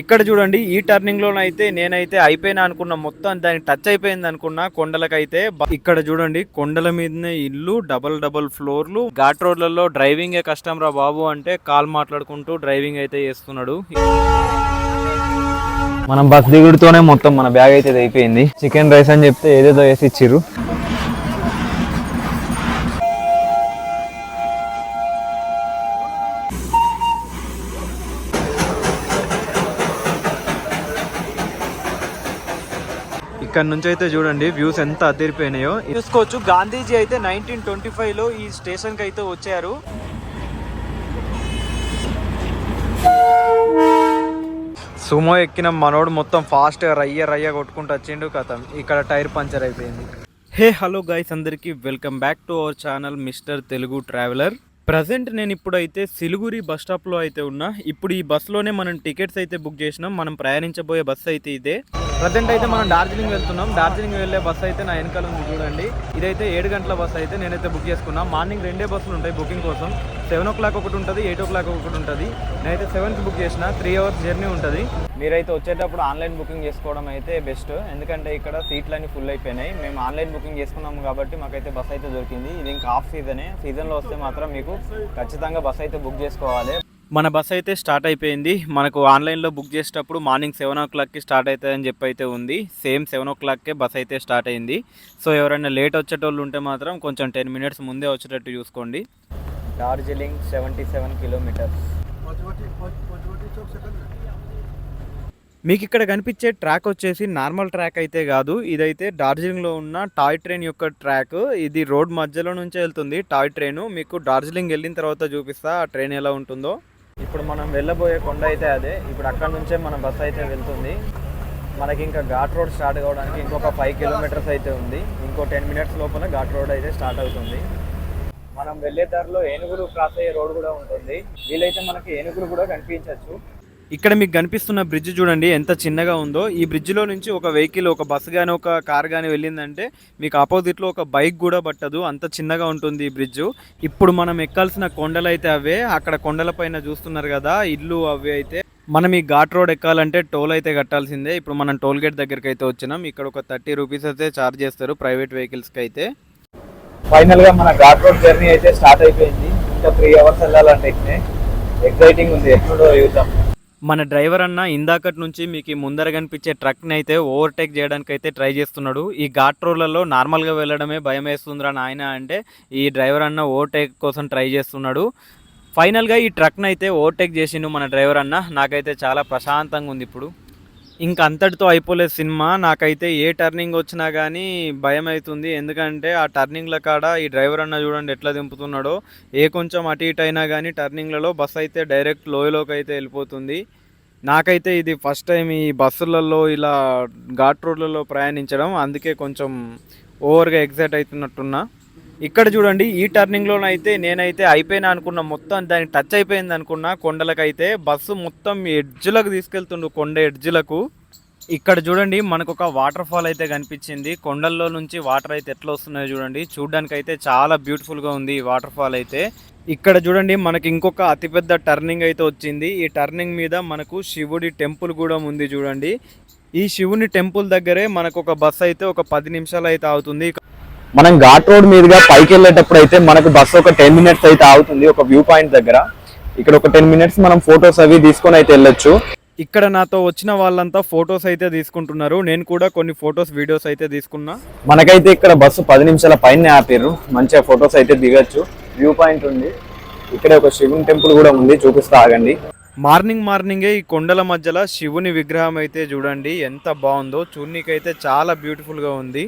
ఇక్కడ చూడండి ఈ టర్నింగ్ లోనైతే నేనైతే అయిపోయినా అనుకున్న మొత్తం దానికి టచ్ అయిపోయింది అనుకున్నా కొండలకైతే ఇక్కడ చూడండి కొండల మీదనే ఇల్లు డబల్ డబల్ ఫ్లోర్లు ఘాట్ రోడ్లలో డ్రైవింగ్ కష్టం రా బాబు అంటే కాల్ మాట్లాడుకుంటూ డ్రైవింగ్ అయితే చేస్తున్నాడు. మనం బస్ దిగుడుతోనే మొత్తం మన బ్యాగ్ అయితే అయిపోయింది. చికెన్ రైస్ అని చెప్తే ఏదేదో వేసి ఇచ్చిర్రు. ఇక్కడ నుంచి అయితే చూడండి వ్యూస్ ఎంత అదిరిపోయినాయో. చూసుకోవచ్చు గాంధీజీ అయితే నైన్టీన్ ట్వంటీ ఫైవ్లో ఈ స్టేషన్కి అయితే వచ్చారు. సుమో ఎక్కిన మనోడు మొత్తం ఫాస్ట్ రయ్య రయ్య కొట్టుకుంటూ వచ్చిండు కథం. ఇక్కడ టైర్ పంచర్ అయిపోయింది. హే హలో గైస్ అందరికీ welcome back to our channel mister Telugu traveller present నేను ఇప్పుడైతే సిలిగురి బస్ స్టాప్లో అయితే ఉన్నా. ఇప్పుడు ఈ బస్సులోనే మనం టికెట్స్ అయితే బుక్ చేసినాం. మనం ప్రయాణించబోయే బస్సు అయితే ఇదే. ప్రజెంట్ అయితే మనం డార్జిలింగ్ వెళ్తున్నాం. డార్జిలింగ్ వెళ్ళే బస్సు అయితే నా వెనకాల ఉంది చూడండి. ఇదైతే ఏడు గంటల బస్సు అయితే నేనైతే బుక్ చేసుకున్నా. మార్నింగ్ రెండే బస్సులు ఉంటాయి బుకింగ్ కోసం. సెవెన్ ఓ క్లాక్ ఒకటి ఉంటుంది ఎయిట్ ఓ క్లాక్ ఒకటి ఉంటుంది. నేనైతే సెవెన్కి బుక్ చేసిన త్రీ అవర్స్ జర్నీ ఉంటుంది. మీరైతే వచ్చేటప్పుడు ఆన్లైన్ బుకింగ్ చేసుకోవడం అయితే బెస్ట్ ఎందుకంటే ఇక్కడ సీట్లు అన్ని ఫుల్ అయిపోయినాయి. మేము ఆన్లైన్ బుకింగ్ చేసుకున్నాము కాబట్టి మాకైతే బస్ అయితే దొరికింది. ఇది ఇంకా ఆఫ్ సీజనే సీజన్లో వస్తే మాత్రం మీకు ఖచ్చితంగా బస్ అయితే బుక్ చేసుకోవాలి. మన బస్ అయితే స్టార్ట్ అయిపోయింది. మనకు ఆన్లైన్లో బుక్ చేసేటప్పుడు మార్నింగ్ సెవెన్ ఓ క్లాక్కి స్టార్ట్ అవుతుందని చెప్పి అయితే ఉంది సేమ్ సెవెన్ ఓ క్లాక్కే బస్ అయితే స్టార్ట్ అయింది. సో ఎవరైనా లేట్ వచ్చేటోళ్ళు ఉంటే మాత్రం కొంచెం టెన్ మినిట్స్ ముందే వచ్చేటట్టు చూసుకోండి. డార్జిలింగ్ సెవెంటీ సెవెన్ కిలోమీటర్స్ మీకు ఇక్కడ కనిపించే ట్రాక్ వచ్చేసి నార్మల్ ట్రాక్ అయితే కాదు. ఇదైతే డార్జిలింగ్లో ఉన్న టాయ్ ట్రైన్ యొక్క ట్రాక్. ఇది రోడ్ మధ్యలో నుంచే వెళ్తుంది టాయ్ ట్రైన్. మీకు డార్జిలింగ్ వెళ్ళిన తర్వాత చూపిస్తా ఆ ట్రైన్ ఎలా ఉంటుందో. ఇప్పుడు మనం వెళ్ళబోయే కొండ అయితే అదే. ఇప్పుడు అక్కడ నుంచే మన బస్ అయితే వెళ్తుంది. మనకి ఇంకా ఘాట్ రోడ్ స్టార్ట్ కావడానికి ఇంకొక ఫైవ్ కిలోమీటర్స్ అయితే ఉంది. ఇంకో టెన్ మినిట్స్ లోపల ఘాట్ రోడ్ అయితే స్టార్ట్ అవుతుంది. మనం వెళ్ళే దారిలో ఏనుగులు క్రాస్ అయ్యే రోడ్ కూడా ఉంటుంది. వీలైతే మనకి ఏనుగులు కూడా కనిపించవచ్చు ఇక్కడ మీకు కనిపిస్తున్న బ్రిడ్జ్ చూడండి ఎంత చిన్నగా ఉందో. ఈ బ్రిడ్జ్లో నుంచి ఒక వెహికల్ ఒక బస్సు కానీ ఒక కార్ కానీ వెళ్ళిందంటే మీకు ఆపోజిట్లో ఒక బైక్ కూడా పట్టదు. అంత చిన్నగా ఉంటుంది ఈ బ్రిడ్జ్. ఇప్పుడు మనం ఎక్కాల్సిన కొండలు అయితే అవే. అక్కడ కొండల పైన చూస్తున్నారు కదా ఇల్లు అవి అయితే. మనం ఈ ఘాట్ రోడ్ ఎక్కాలంటే టోల్ అయితే కట్టాల్సిందే. ఇప్పుడు మనం టోల్ గేట్ దగ్గరికి అయితే వచ్చినాం. ఇక్కడ ఒక థర్టీ రూపీస్ అయితే ఛార్జ్ చేస్తారు ప్రైవేట్ వెహికల్స్కి అయితే. ఫైనల్గా మన ఘాట్ రోడ్ జర్నీ అయితే స్టార్ట్ అయిపోయింది. ఇంకా త్రీ అవర్స్ వెళ్ళాలంటే ఎక్సైటింగ్ ఉంది. ఎప్పుడో చూద్దాం. మన డ్రైవర్ అన్న ఇందాకటి నుంచి మీకు ముందర కనిపించే ట్రక్ని అయితే ఓవర్టేక్ చేయడానికి అయితే ట్రై చేస్తున్నాడు. ఈ ఘాట్ రోడ్లలో నార్మల్గా వెళ్ళడమే భయం వేస్తుందిరా నాయన అంటే ఈ డ్రైవర్ అన్న ఓవర్టేక్ కోసం ట్రై చేస్తున్నాడు. ఫైనల్గా ఈ ట్రక్ని అయితే ఓవర్టేక్ చేసిండు మన డ్రైవర్ అన్న. నాకైతే చాలా ప్రశాంతంగా ఉంది ఇప్పుడు. ఇంక అంతటితో అయిపోలేదు సినిమా. నాకైతే ఏ టర్నింగ్ వచ్చినా కానీ భయం అవుతుంది ఎందుకంటే ఆ టర్నింగ్ల కాడ ఈ డ్రైవర్ అన్న చూడండి ఎట్లా దింపుతున్నాడో. ఏ కొంచెం అటు ఇటు అయినా కానీ టర్నింగ్లలో బస్ అయితే డైరెక్ట్ లోయలోకి అయితే వెళ్ళిపోతుంది. నాకైతే ఇది ఫస్ట్ టైం ఈ బస్సులలో ఇలా ఘాట్ రోడ్లలో ప్రయాణించడం. అందుకే కొంచెం ఓవర్గా ఎగ్జైట్ అవుతున్నట్టున్నా. ఇక్కడ చూడండి ఈ టర్నింగ్లోనైతే నేనైతే అయిపోయినా అనుకున్న మొత్తం దానికి టచ్ అయిపోయింది అనుకున్న కొండలకైతే బస్సు మొత్తం ఎడ్జ్లకు తీసుకెళ్తుండు కొండ ఎడ్జ్లకు. ఇక్కడ చూడండి మనకు ఒక వాటర్ ఫాల్ అయితే కనిపించింది. కొండల్లో నుంచి వాటర్ అయితే ఎట్లా వస్తున్నాయో చూడండి. చూడడానికి అయితే చాలా బ్యూటిఫుల్గా ఉంది ఈ వాటర్ ఫాల్ అయితే. ఇక్కడ చూడండి మనకి ఇంకొక అతిపెద్ద టర్నింగ్ అయితే వచ్చింది. ఈ టర్నింగ్ మీద మనకు శివుడి టెంపుల్ కూడా ఉంది చూడండి. ఈ శివుని టెంపుల్ దగ్గరే మనకు ఒక బస్ అయితే ఒక పది నిమిషాలు అయితే అవుతుంది. మనం ఘాట్ రోడ్ మీదుగా పైకి వెళ్ళేటప్పుడు అయితే మనకు బస్సు ఒక టెన్ మినిట్స్ అయితే ఆగుతుంది ఒక వ్యూ పాయింట్ దగ్గర. ఇక్కడ ఒక టెన్ మినిట్స్ మనం ఫొటోస్ అవి తీసుకొని అయితే వెళ్ళొచ్చు. ఇక్కడ నాతో వచ్చిన వాళ్ళంతా ఫొటోస్ అయితే తీసుకుంటున్నారు. నేను కూడా కొన్ని ఫొటోస్ వీడియోస్ అయితే తీసుకున్నా. మనకైతే ఇక్కడ బస్సు పది నిమిషాల పైన ఆపారు మంచిగా ఫొటోస్ అయితే దిగచ్చు. వ్యూ పాయింట్ ఉంది. ఇక్కడ ఒక శివుని టెంపుల్ కూడా ఉంది. చూపిస్తా ఆగండి. మార్నింగ్ మార్నింగే ఈ కొండల మధ్యలో శివుని విగ్రహం అయితే చూడండి. ఎంత బాగుందో. చూడనీకైతే చాలా బ్యూటిఫుల్గా ఉంది.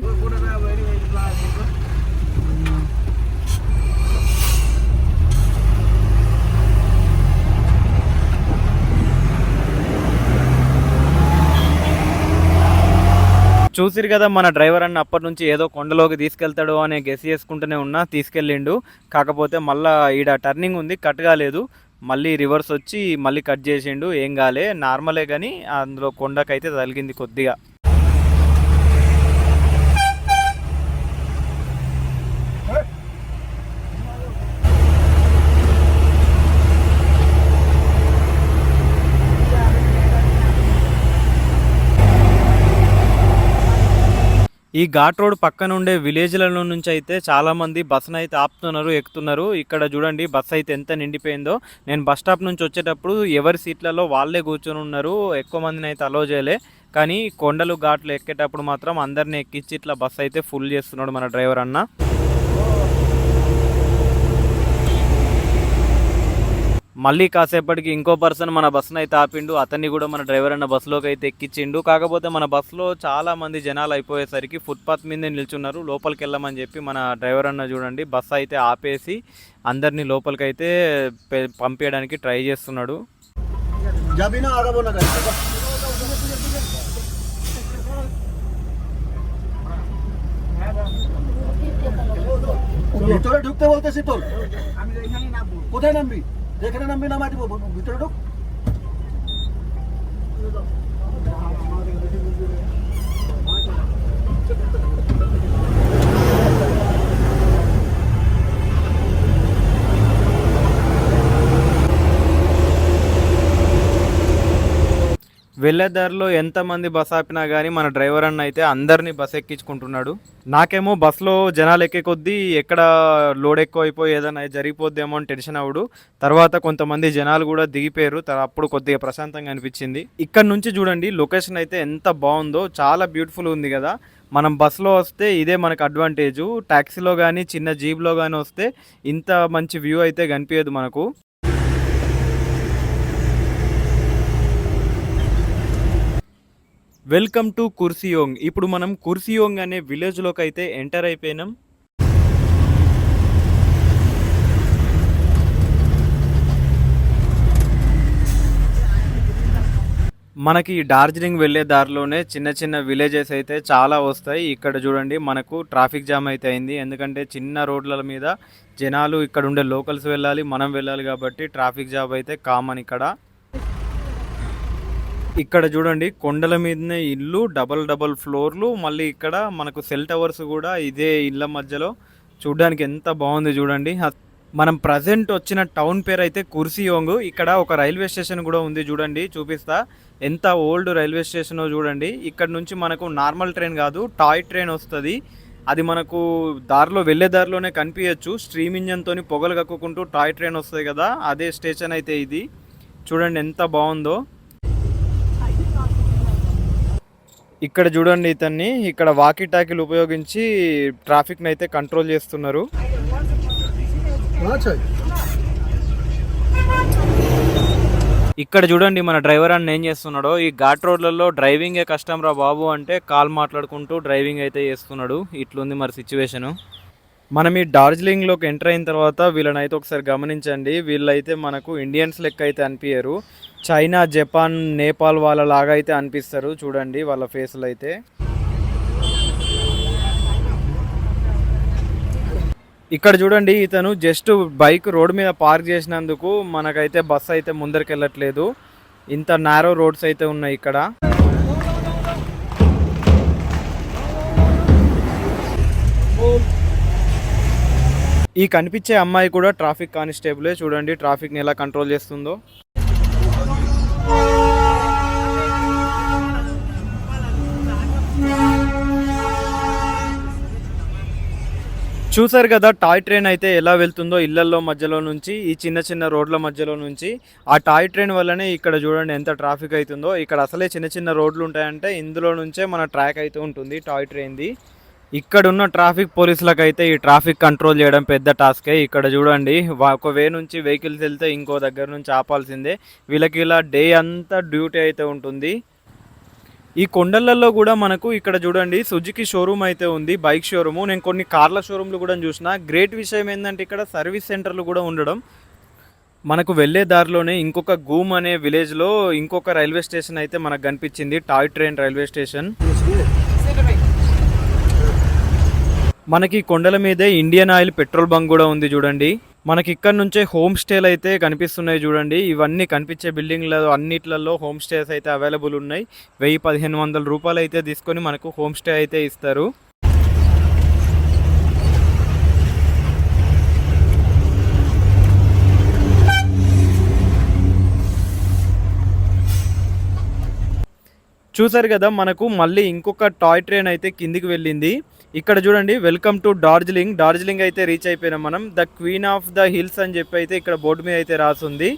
చూసిరు కదా మన డ్రైవర్ అన్న అప్పటి నుంచి ఏదో కొండలోకి తీసుకెళ్తాడు అనే గెస్ చేసుకుంటూనే ఉన్నా తీసుకెళ్ళిండు. కాకపోతే మళ్ళా ఈడ టర్నింగ్ ఉంది కట్ కాలేదు. మళ్ళీ రివర్స్ వచ్చి మళ్ళీ కట్ చేసిండు ఏం కాలే. నార్మలే కానీ అందులో కొండకైతే తగిలింది కొద్దిగా. ఈ ఘాట్ రోడ్ పక్కన ఉండే విలేజ్లలో నుంచి అయితే చాలామంది బస్సును అయితే ఆపుతున్నారు ఎక్కుతున్నారు. ఇక్కడ చూడండి బస్సు అయితే ఎంత నిండిపోయిందో. నేను బస్ స్టాప్ నుంచి వచ్చేటప్పుడు ఎవరి సీట్లలో వాళ్ళే కూర్చొని ఉన్నారు ఎక్కువ మందిని అయితే అలో చేయలే. కానీ కొండలు ఘాట్లు ఎక్కేటప్పుడు మాత్రం అందరిని ఎక్కించి ఇట్లా బస్సు అయితే ఫుల్ చేస్తున్నాడు మన డ్రైవర్ అన్న. మళ్ళీ కాసేపటికి ఇంకో పర్సన్ మన బస్సును అయితే ఆపిండు అతన్ని కూడా మన డ్రైవర్ అన్న బస్సులోకి అయితే ఎక్కించిండు కాకపోతే మన బస్సులో చాలా మంది జనాలు అయిపోయేసరికి ఫుట్పాత్ మీదే నిల్చున్నారు లోపలికి వెళ్ళమని చెప్పి మన డ్రైవర్ అన్న చూడండి బస్సు అయితే ఆపేసి అందరినీ లోపలికి అయితే పె- పంపించడానికి ట్రై చేస్తున్నాడు যাবি না আগাবো না গাড়ি ভিতরে ঢুকতে বলতেছি তোর কোথায় নামবি যেখানে নামবি নামাই দিব ভিতরে ঢুক। వెళ్ళే దారిలో ఎంతమంది బస్ ఆపినా కానీ మన డ్రైవర్ అన్న అయితే అందరినీ బస్ ఎక్కించుకుంటున్నాడు. నాకేమో బస్సులో జనాలు ఎక్కే కొద్దీ ఎక్కడ లోడ్ ఎక్కువ అయిపోయి ఏదైనా జరిగిపోద్దేమో అని టెన్షన్ అవుడు తర్వాత కొంతమంది జనాలు కూడా దిగిపోయారు. అప్పుడు కొద్దిగా ప్రశాంతంగా అనిపించింది. ఇక్కడ నుంచి చూడండి లొకేషన్ అయితే ఎంత బాగుందో చాలా బ్యూటిఫుల్ ఉంది కదా. మనం బస్సులో వస్తే ఇదే మనకు అడ్వాంటేజు. ట్యాక్సీలో కానీ చిన్న జీప్లో కానీ వస్తే ఇంత మంచి వ్యూ అయితే కనిపించదు మనకు. వెల్కమ్ టు కుర్సియోంగ్ ఇప్పుడు మనం కుర్సియోంగ్ అనే విలేజ్లోకి అయితే ఎంటర్ అయిపోయినాం. మనకి డార్జిలింగ్ వెళ్ళే దారిలోనే చిన్న చిన్న విలేజెస్ అయితే చాలా వస్తాయి. ఇక్కడ చూడండి మనకు ట్రాఫిక్ జామ్ అయితే అయింది. ఎందుకంటే చిన్న రోడ్ల మీద జనాలు ఇక్కడ ఉండే లోకల్స్ వెళ్ళాలి మనం వెళ్ళాలి కాబట్టి ట్రాఫిక్ జామ్ అయితే కామన్ ఇక్కడ. ఇక్కడ చూడండి కొండల మీదనే ఇల్లు డబల్ డబల్ ఫ్లోర్లు మళ్ళీ ఇక్కడ మనకు సెల్ టవర్స్ కూడా ఇదే ఇళ్ళ మధ్యలో. చూడడానికి ఎంత బాగుంది చూడండి. మనం ప్రజెంట్ వచ్చిన టౌన్ పేరు అయితే కుర్సియోంగ్. ఇక్కడ ఒక రైల్వే స్టేషన్ కూడా ఉంది చూడండి చూపిస్తా. ఎంత ఓల్డ్ రైల్వే స్టేషన్ చూడండి. ఇక్కడ నుంచి మనకు నార్మల్ ట్రైన్ కాదు టాయ్ ట్రైన్ వస్తుంది. అది మనకు దారిలో వెళ్ళే దారిలోనే కనిపించచ్చు స్ట్రీమ్ ఇంజన్తో పొగలు కక్కుకుంటూ టాయ్ ట్రైన్ వస్తుంది కదా అదే స్టేషన్ అయితే ఇది. చూడండి ఎంత బాగుందో. ఇక్కడ చూడండి ఇతన్ని. ఇక్కడ వాకీ టాకీలు ఉపయోగించి ట్రాఫిక్ని అయితే కంట్రోల్ చేస్తున్నారు. ఇక్కడ చూడండి మన డ్రైవర్ అన్న ఏం చేస్తున్నాడో. ఈ ఘాట్ రోడ్లలో డ్రైవింగే కష్టం రా బాబు అంటే కాల్ మాట్లాడుకుంటూ డ్రైవింగ్ అయితే చేస్తున్నాడు. ఇట్లుంది మరి సిచ్యువేషను. మనం ఈ డార్జిలింగ్లోకి ఎంటర్ అయిన తర్వాత వీళ్ళని అయితే ఒకసారి గమనించండి. వీళ్ళైతే మనకు ఇండియన్స్ లెక్క అయితే అనిపించరు చైనా జపాన్ నేపాల్ వాళ్ళ లాగా అయితే అనిపిస్తారు. చూడండి వాళ్ళ ఫేస్లు అయితే ఇక్కడ చూడండి ఇతను జస్ట్ బైక్ రోడ్ మీద పార్క్ చేసినందుకు మనకైతే బస్సు అయితే ముందరికి వెళ్ళట్లేదు ఇంత నారో రోడ్స్ అయితే ఉన్నాయి ఇక్కడ. ఈ కనిపించే అమ్మాయి కూడా ట్రాఫిక్ కానిస్టేబులే. చూడండి ట్రాఫిక్ని ఎలా కంట్రోల్ చేస్తుందో. చూసారు కదా టాయ్ ట్రైన్ అయితే ఎలా వెళ్తుందో ఇళ్ళలో మధ్యలో నుంచి ఈ చిన్న చిన్న రోడ్ల మధ్యలో నుంచి. ఆ టాయ్ ట్రైన్ వల్లనే ఇక్కడ చూడండి ఎంత ట్రాఫిక్ అవుతుందో. ఇక్కడ అసలే చిన్న చిన్న రోడ్లు ఉంటాయంటే ఇందులో నుంచే మన ట్రాక్ అయితే ఉంటుంది టాయ్ ట్రైన్ది. ఇక్కడున్న ట్రాఫిక్ పోలీసులకు అయితే ఈ ట్రాఫిక్ కంట్రోల్ చేయడం పెద్ద టాస్కే. ఇక్కడ చూడండి ఒక వే నుంచి వెహికల్స్ వెళ్తే ఇంకో దగ్గర నుంచి ఆపాల్సిందే. వీళ్ళకి ఇలా డే అంతా డ్యూటీ అయితే ఉంటుంది. ఈ కొండలలో కూడా మనకు ఇక్కడ చూడండి సుజుకి షోరూమ్ అయితే ఉంది బైక్ షోరూము. నేను కొన్ని కార్ల షోరూమ్లు కూడా చూసిన. గ్రేట్ విషయం ఏంటంటే ఇక్కడ సర్వీస్ సెంటర్లు కూడా ఉండడం. మనకు వెళ్ళే దారిలోనే ఇంకొక గూమ్ అనే విలేజ్లో ఇంకొక రైల్వే స్టేషన్ అయితే మనకు కనిపించింది టాయ్ ట్రైన్ రైల్వే స్టేషన్. మనకి కొండల మీదే ఇండియన్ ఆయిల్ పెట్రోల్ బంక్ కూడా ఉంది చూడండి. మనకి ఇక్కడ నుంచే హోమ్ స్టేలు అయితే కనిపిస్తున్నాయి చూడండి. ఇవన్నీ కనిపించే బిల్డింగ్లలో అన్నిట్లలో హోమ్ స్టేస్ అయితే అవైలబుల్ ఉన్నాయి. వెయ్యి పదిహేను వందల రూపాయలు అయితే తీసుకొని మనకు హోమ్ స్టే అయితే ఇస్తారు. చూసారు కదా మనకు మళ్ళీ ఇంకొక టాయ్ ట్రైన్ అయితే కిందికి వెళ్ళింది. ఇక్కడ చూడండి వెల్కమ్ టు డార్జిలింగ్ డార్జిలింగ్ అయితే రీచ్ అయిపోయినాం మనం. The queen of the hills అని చెప్పి అయితే ఇక్కడ బోర్డు మీద అయితే రాసుంది.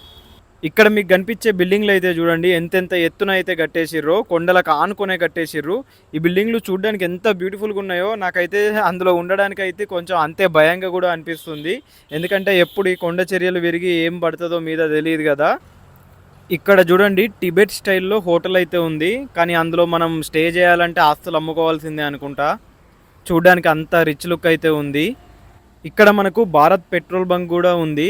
ఇక్కడ మీకు కనిపించే బిల్డింగ్లు అయితే చూడండి ఎంతెంత ఎత్తున అయితే కట్టేసిర్రు కొండలకు ఆనుకునే కట్టేసిర్రు. ఈ బిల్డింగ్లు చూడడానికి ఎంత బ్యూటిఫుల్గా ఉన్నాయో నాకైతే అందులో ఉండడానికి అయితే కొంచెం అంతే భయంగా కూడా అనిపిస్తుంది. ఎందుకంటే ఎప్పుడు ఈ కొండ చర్యలు విరిగి ఏం పడుతుందో మీద తెలియదు కదా. ఇక్కడ చూడండి టిబెట్ స్టైల్లో హోటల్ అయితే ఉంది. కానీ అందులో మనం స్టే చేయాలంటే ఆస్తులు అమ్ముకోవాల్సిందే అనుకుంటా. చూడడానికి అంత రిచ్ లుక్ అయితే ఉంది. ఇక్కడ మనకు భారత్ పెట్రోల్ బంక్ కూడా ఉంది.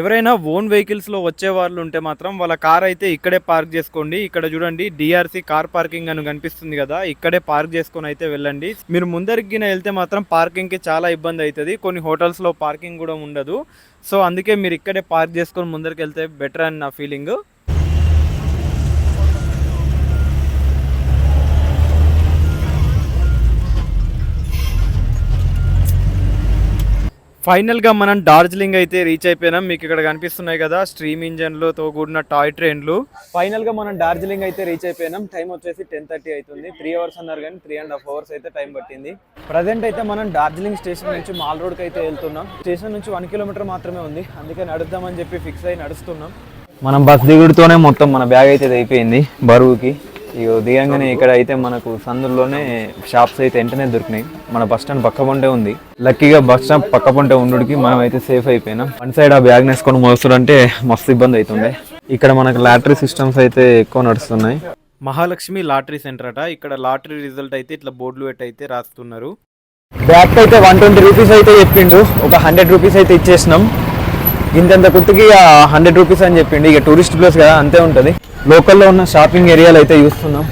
ఎవరైనా ఓన్ వెహికల్స్లో వచ్చే వాళ్ళు ఉంటే మాత్రం వాళ్ళ కార్ అయితే ఇక్కడే పార్క్ చేసుకోండి. ఇక్కడ చూడండి డిఆర్సీ కార్ పార్కింగ్ అని కనిపిస్తుంది కదా ఇక్కడే పార్క్ చేసుకొని అయితే వెళ్ళండి. మీరు ముందరికి వెళ్తే మాత్రం పార్కింగ్కి చాలా ఇబ్బంది అవుతుంది కొన్ని హోటల్స్లో పార్కింగ్ కూడా ఉండదు. సో అందుకే మీరు ఇక్కడే పార్క్ చేసుకొని ముందరికి వెళ్తే బెటర్ అని నా ఫీలింగ్ ఫైనల్గా మనం డార్జిలింగ్ అయితే రీచ్ అయిపోయినాం. మీకు ఇక్కడ కనిపిస్తున్నాయి కదా స్ట్రీమ్ ఇంజన్లతో కూడిన టాయ్ ట్రైన్లు. ఫైనల్గా మనం డార్జిలింగ్ అయితే రీచ్ అయిపోయినాం. టైం వచ్చేసి టెన్ థర్టీ అవుతుంది. త్రీ అవర్స్ అన్నారు కానీ త్రీ అండ్ హాఫ్ అవర్స్ అయితే టైం పట్టింది. ప్రజెంట్ అయితే మనం డార్జిలింగ్ స్టేషన్ నుంచి మాల్ రోడ్కి అయితే వెళ్తున్నాం. స్టేషన్ నుంచి వన్ కిలోమీటర్ మాత్రమే ఉంది. అందుకే నడుద్దామని చెప్పి ఫిక్స్ అయి నడుస్తున్నాం. మనం బస్ దిగుడుతోనే మొత్తం మన బ్యాగ్ అయితే అయిపోయింది బరువుకి. ఇక దిగంగానే ఇక్కడ అయితే మనకు సందుల్లోనే షాప్స్ అయితే వెంటనే దొరికినాయి. మన బస్ స్టాండ్ పక్క పొంటే ఉంది. లక్కీగా బస్ స్టాండ్ పక్క పొంటే ఉండుడికి మనం అయితే సేఫ్ అయిపోయినాం. వన్ సైడ్ ఆ బ్యాగ్ నేసుకొని మోస్తుంటే మస్తు ఇబ్బంది అవుతుండే ఇక్కడ మనకు లాటరీ సిస్టమ్స్ అయితే ఎక్కువ నడుస్తున్నాయి. మహాలక్ష్మి లాటరీ సెంటర్ అట. ఇక్కడ లాటరీ రిజల్ట్ అయితే ఇట్లా బోర్డులు పెట్టి అయితే రాస్తున్నారు. బ్యాగ్ అయితే వన్ ట్వంటీ రూపీస్ అయితే చెప్పిండు. ఒక హండ్రెడ్ రూపీస్ అయితే ఇచ్చేసినాం. ఇంతంత కుర్తికి హండ్రెడ్ రూపీస్ అని చెప్పిండి. ఇక టూరిస్ట్ ప్లేస్ కదా అంతే ఉంటుంది. లోకల్లో ఉన్న షాపింగ్ ఏరియాలు అయితే చూస్తున్నాం.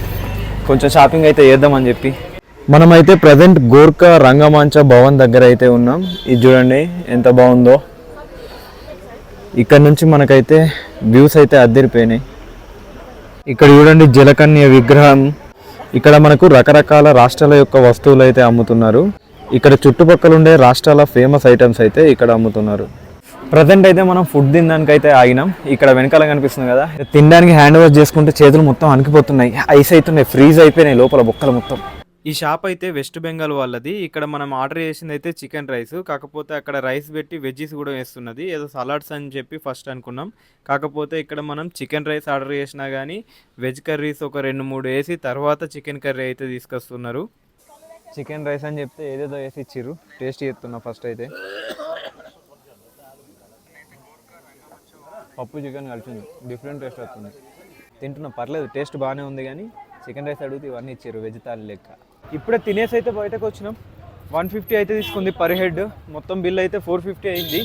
కొంచెం షాపింగ్ అయితే చేద్దామని చెప్పి. మనమైతే ప్రజెంట్ గోర్ఖా రంగమంచ భవన్ దగ్గర అయితే ఉన్నాం. ఇది చూడండి ఎంత బాగుందో. ఇక్కడ నుంచి మనకైతే వ్యూస్ అయితే అద్దరిపోయినాయి. ఇక్కడ చూడండి జలకన్య విగ్రహం. ఇక్కడ మనకు రకరకాల రాష్ట్రాల యొక్క వస్తువులు అయితే అమ్ముతున్నారు. ఇక్కడ చుట్టుపక్కల ఉండే రాష్ట్రాల ఫేమస్ ఐటమ్స్ అయితే ఇక్కడ అమ్ముతున్నారు. ప్రజెంట్ అయితే మనం ఫుడ్ తినడానికి అయితే ఆగినాం. ఇక్కడ వెనకాల కనిపిస్తుంది కదా. తినడానికి హ్యాండ్ వాష్ చేసుకుంటే చేతులు మొత్తం అనికిపోతున్నాయి ఐస్ అవుతున్నాయి ఫ్రీజ్ అయిపోయినాయి లోపల బొక్కలు మొత్తం. ఈ షాప్ అయితే వెస్ట్ బెంగాల్ వాళ్ళది. ఇక్కడ మనం ఆర్డర్ చేసింది అయితే చికెన్ రైస్. కాకపోతే అక్కడ రైస్ పెట్టి వెజ్జీస్ కూడా వేస్తున్నది. ఏదో సలాడ్స్ అని చెప్పి ఫస్ట్ అనుకున్నాం. కాకపోతే ఇక్కడ మనం చికెన్ రైస్ ఆర్డర్ చేసినా కానీ వెజ్ కర్రీస్ ఒక రెండు మూడు వేసి తర్వాత చికెన్ కర్రీ అయితే తీసుకొస్తున్నారు. చికెన్ రైస్ అని చెప్తే ఏదేదో వేసి ఇచ్చిర్రు. టేస్ట్ చేస్తున్నా ఫస్ట్ అయితే. పప్పు చికెన్ కలిసింది. డిఫరెంట్ టేస్ట్ వస్తుంది. తింటున్నా పర్లేదు టేస్ట్ బాగానే ఉంది కానీ చికెన్ రైస్ అడిగితే ఇవన్నీ ఇచ్చారు వెజ్ లెక్క. ఇప్పుడే తినేసి అయితే బయటకు వచ్చినాం. వన్ ఫిఫ్టీ అయితే తీసుకుంది పర్ హెడ్ మొత్తం బిల్ అయితే ఫోర్ ఫిఫ్టీ అయింది.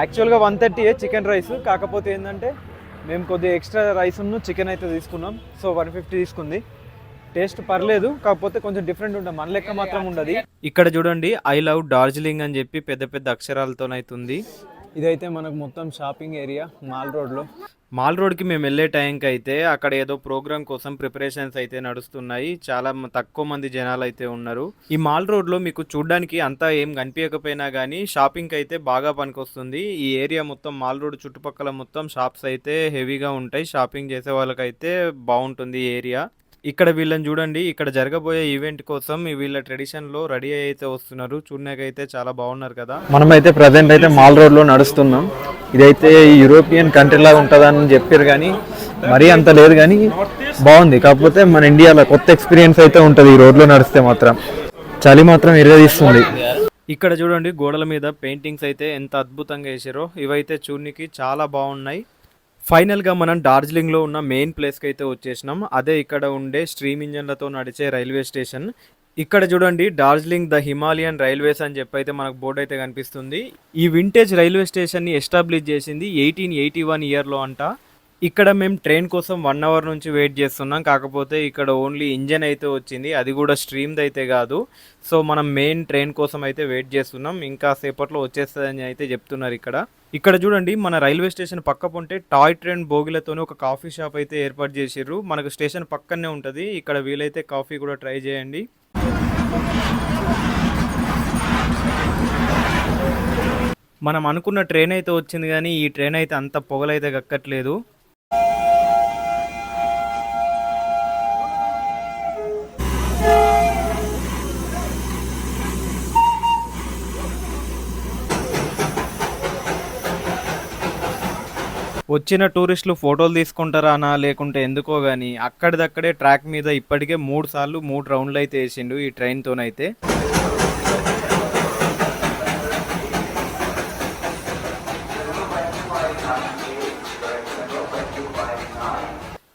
యాక్చువల్గా వన్ థర్టీ చికెన్ రైస్ కాకపోతే ఏంటంటే మేము కొద్దిగా ఎక్స్ట్రా రైస్ చికెన్ అయితే తీసుకున్నాం. సో వన్ ఫిఫ్టీ తీసుకుంది. టేస్ట్ పర్లేదు కాకపోతే కొంచెం డిఫరెంట్ ఉంటుంది మన లెక్క మాత్రం ఉండదు. ఇక్కడ చూడండి ఐ లవ్ డార్జిలింగ్ అని చెప్పి పెద్ద పెద్ద అక్షరాలతోనైతుంది. ఇదైతే మనకు మొత్తం షాపింగ్ ఏరియా మాల్ రోడ్లో. మాల్ రోడ్కి మేము వెళ్ళే టైంకి అయితే అక్కడ ఏదో ప్రోగ్రామ్ కోసం ప్రిపరేషన్స్ అయితే నడుస్తున్నాయి. చాలా తక్కువ మంది జనాలు అయితే ఉన్నారు. ఈ మాల్ రోడ్లో మీకు చూడడానికి అంతా ఏం కనిపించకపోయినా కానీ షాపింగ్కి అయితే బాగా పనికొస్తుంది. ఈ ఏరియా మొత్తం మాల్ రోడ్ చుట్టుపక్కల మొత్తం షాప్స్ అయితే హెవీగా ఉంటాయి. షాపింగ్ చేసే వాళ్ళకైతే బాగుంటుంది ఈ ఏరియా. ఇక్కడ వీళ్ళని చూడండి ఇక్కడ జరగబోయే ఈవెంట్ కోసం వీళ్ళ ట్రెడిషన్లో రెడీ అయితే వస్తున్నారు. చూడడానికైతే చాలా బాగున్నారు కదా. మనమైతే ప్రజెంట్ అయితే మాల్ రోడ్లో నడుస్తున్నాం. ఇదైతే యూరోపియన్ కంట్రీ లాగా ఉంటుందని చెప్పారు కానీ మరీ అంత లేదు కానీ బాగుంది. కాకపోతే మన ఇండియాలో కొత్త ఎక్స్పీరియన్స్ అయితే ఉంటుంది ఈ రోడ్లో నడిస్తే మాత్రం. చలి మాత్రం ఇరగదీస్తుంది. ఇక్కడ చూడండి గోడల మీద పెయింటింగ్స్ అయితే ఎంత అద్భుతంగా వేసారో ఇవైతే చూడనికి చాలా బాగున్నాయి. ఫైనల్గా మనం డార్జిలింగ్లో ఉన్న మెయిన్ ప్లేస్కి అయితే వచ్చేసినాం. అదే ఇక్కడ ఉండే స్ట్రీమ్ ఇంజన్లతో నడిచే రైల్వే స్టేషన్. ఇక్కడ చూడండి డార్జిలింగ్ ద హిమాలయన్ రైల్వేస్ అని చెప్పి అయితే మనకు బోర్డు అయితే కనిపిస్తుంది. ఈ వింటేజ్ రైల్వే స్టేషన్ని ఎస్టాబ్లిష్ చేసింది ఎయిటీన్ ఎయిటీ వన్ ఇయర్లో అంట. ఇక్కడ మేము ట్రైన్ కోసం వన్ అవర్ నుంచి వెయిట్ చేస్తున్నాం. కాకపోతే ఇక్కడ ఓన్లీ ఇంజన్ అయితే వచ్చింది. అది కూడా స్ట్రీమ్ది అయితే కాదు. సో మనం మెయిన్ ట్రైన్ కోసం అయితే వెయిట్ చేస్తున్నాం. ఇంకా సేపట్లో వచ్చేస్తుందని అయితే చెప్తున్నారు ఇక్కడ. ఇక్కడ చూడండి మన రైల్వే స్టేషన్ పక్క పొంటే టాయ్ ట్రైన్ బోగిలతోనే ఒక కాఫీ షాప్ అయితే ఏర్పాటు చేసిర్రు. మనకు స్టేషన్ పక్కనే ఉంటుంది. ఇక్కడ వీలైతే కాఫీ కూడా ట్రై చేయండి. మనం అనుకున్న ట్రైన్ అయితే వచ్చింది కానీ ఈ ట్రైన్ అయితే అంత పొగలైతే గక్కట్లేదు వచ్చిన టూరిస్టులు ఫోటోలు తీసుకుంటారా అనా? లేకుంటే ఎందుకో కానీ అక్కడిదక్కడే ట్రాక్ మీద ఇప్పటికే మూడు సార్లు మూడు రౌండ్లు అయితే వేసిండు ఈ ట్రైన్తోనైతే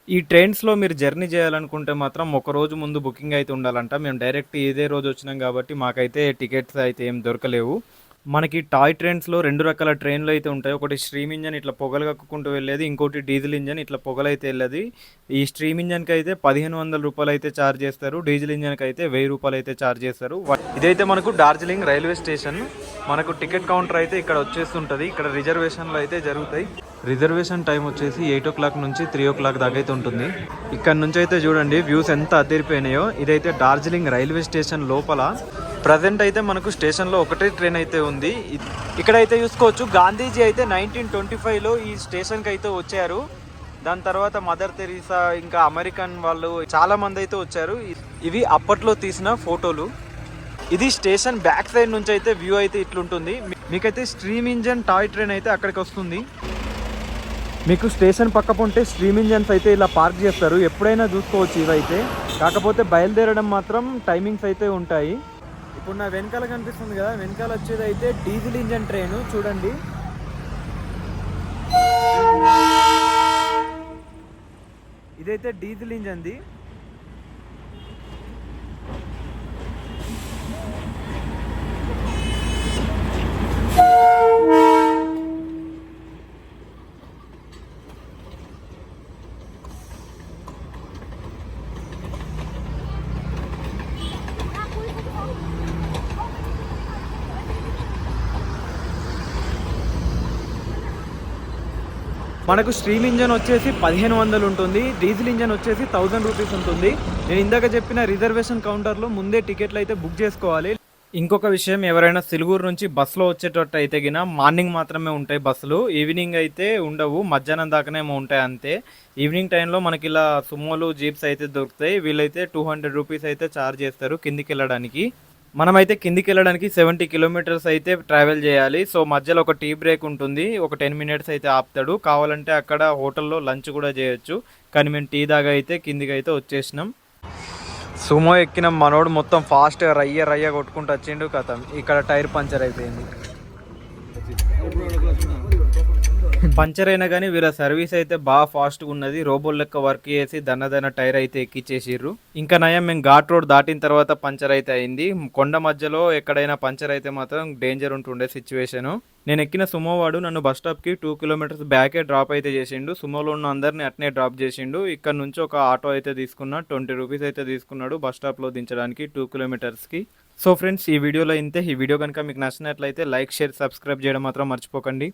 ఈ ట్రైన్స్లో మీరు జర్నీ చేయాలనుకుంటే మాత్రం ఒక రోజు ముందు బుకింగ్ అయితే ఉండాలంట. మేము డైరెక్ట్ ఇదే రోజు వచ్చినాం కాబట్టి మాకైతే టికెట్స్ అయితే ఏం దొరకలేవు. మనకి టాయ్ ట్రైన్స్లో రెండు రకాల ట్రైన్లు అయితే ఉంటాయి. ఒకటి స్ట్రీమ్ ఇంజన్ ఇట్లా పొగలు కక్కుకుంటూ వెళ్ళేది ఇంకోటి డీజిల్ ఇంజన్ ఇట్లా పొగలైతే వెళ్ళేది. ఈ స్ట్రీమ్ ఇంజన్కి అయితే పదిహేను వందల రూపాయలు అయితే ఛార్జ్ చేస్తారు. డీజిల్ ఇంజన్కి అయితే వెయ్యి రూపాయలు అయితే ఛార్జ్ చేస్తారు. ఇదైతే మనకు డార్జిలింగ్ రైల్వే స్టేషన్. మనకు టికెట్ కౌంటర్ అయితే ఇక్కడ వచ్చేస్తుంటుంది. ఇక్కడ రిజర్వేషన్లు అయితే జరుగుతాయి. రిజర్వేషన్ టైం వచ్చేసి ఎయిట్ ఓ క్లాక్ నుంచి త్రీ ఓ క్లాక్ దాకా అయితే ఉంటుంది. ఇక్కడ నుంచి అయితే చూడండి వ్యూస్ ఎంత అదిరిపోయినాయో. ఇదైతే డార్జిలింగ్ రైల్వే స్టేషన్ లోపల ప్రజెంట్ అయితే మనకు స్టేషన్లో ఒకటే ట్రైన్ అయితే ఉంది. ఇక్కడైతే చూసుకోవచ్చు. గాంధీజీ అయితే నైన్టీన్ ట్వంటీ ఫైవ్లో ఈ స్టేషన్కి అయితే వచ్చారు. దాని తర్వాత మదర్ తెరీసా ఇంకా అమెరికన్ వాళ్ళు చాలా మంది అయితే వచ్చారు. ఇవి అప్పట్లో తీసిన ఫోటోలు. ఇది స్టేషన్ బ్యాక్ సైడ్ నుంచి అయితే వ్యూ అయితే ఇట్లుంటుంది. మీకైతే స్ట్రీమ్ ఇంజన్ టాయ్ ట్రైన్ అయితే అక్కడికి వస్తుంది. మీకు స్టేషన్ పక్క పొంటే స్ట్రీమ్ ఇంజన్స్ అయితే ఇలా పార్క్ చేస్తారు. ఎప్పుడైనా చూసుకోవచ్చు ఇవైతే. కాకపోతే బయలుదేరడం మాత్రం టైమింగ్స్ అయితే ఉంటాయి. ఇప్పుడు నా వెనకాల కనిపిస్తుంది కదా వెనకాల వచ్చేది అయితే డీజిల్ ఇంజన్ ట్రైన్. చూడండి. ఇదైతే డీజిల్ ఇంజన్ది. మనకు స్ట్రీమ్ ఇంజన్ వచ్చేసి పదిహేను వందలు ఉంటుంది. డీజిల్ ఇంజన్ వచ్చేసి థౌజండ్ రూపీస్ ఉంటుంది. నేను ఇందాక చెప్పిన రిజర్వేషన్ కౌంటర్లో ముందే టికెట్లు అయితే బుక్ చేసుకోవాలి. ఇంకొక విషయం ఎవరైనా సిలుగురు నుంచి బస్సులో వచ్చేటట్టు అయితే గిన మార్నింగ్ మాత్రమే ఉంటాయి బస్సులు ఈవినింగ్ అయితే ఉండవు మధ్యాహ్నం దాకానేమో ఉంటాయి అంతే. ఈవినింగ్ టైంలో మనకి ఇలా సుమోలు జీప్స్ అయితే దొరుకుతాయి. వీళ్ళైతే టూ హండ్రెడ్ రూపీస్ అయితే ఛార్జ్ చేస్తారు కిందికి వెళ్ళడానికి మనమైతే కిందికి వెళ్ళడానికి సెవెంటీ కిలోమీటర్స్ అయితే ట్రావెల్ చేయాలి. సో మధ్యలో ఒక టీ బ్రేక్ ఉంటుంది. ఒక టెన్ మినిట్స్ అయితే ఆపుతాడు. కావాలంటే అక్కడ హోటల్లో లంచ్ కూడా చేయొచ్చు. కానీ మేము టీ దాగా అయితే కిందికి అయితే వచ్చేసినాం. సుమో ఎక్కిన మనోడు మొత్తం ఫాస్ట్గా రయ్య రయ్య కొట్టుకుంటూ వచ్చిండు కథం. ఇక్కడ టైర్ పంచర్ అయిపోయింది. పంచర్ అయినా కానీ వీళ్ళ సర్వీస్ అయితే బాగా ఫాస్ట్గా ఉన్నది. రోబోల్ లెక్క వర్క్ చేసి దన్నదన్న టైర్ అయితే ఎక్కిచ్చేసిర్రు. ఇంకా నయం మేము ఘాట్ రోడ్ దాటిన తర్వాత పంచర్ అయితే అయింది. కొండ మధ్యలో ఎక్కడైనా పంచర్ అయితే మాత్రం డేంజర్ ఉంటుండే సిచ్యువేషను నేను ఎక్కిన సుమో వాడు నన్ను బస్ స్టాప్కి టూ కిలోమీటర్స్ బ్యాకే డ్రాప్ అయితే చేసిండు. సుమోలో ఉన్న అందరిని అట్నే డ్రాప్ చేసిండు. ఇక్కడ నుంచి ఒక ఆటో అయితే తీసుకున్నా ట్వంటీ రూపీస్ అయితే తీసుకున్నాడు. బస్ స్టాప్లో దించడానికి టూ కిలోమీటర్స్కి సో ఫ్రెండ్స్ ఈ వీడియోలో ఇంతే. ఈ వీడియో కనుక మీకు నచ్చినట్లయితే లైక్ షేర్ సబ్స్క్రైబ్ చేయడం మాత్రం మర్చిపోకండి.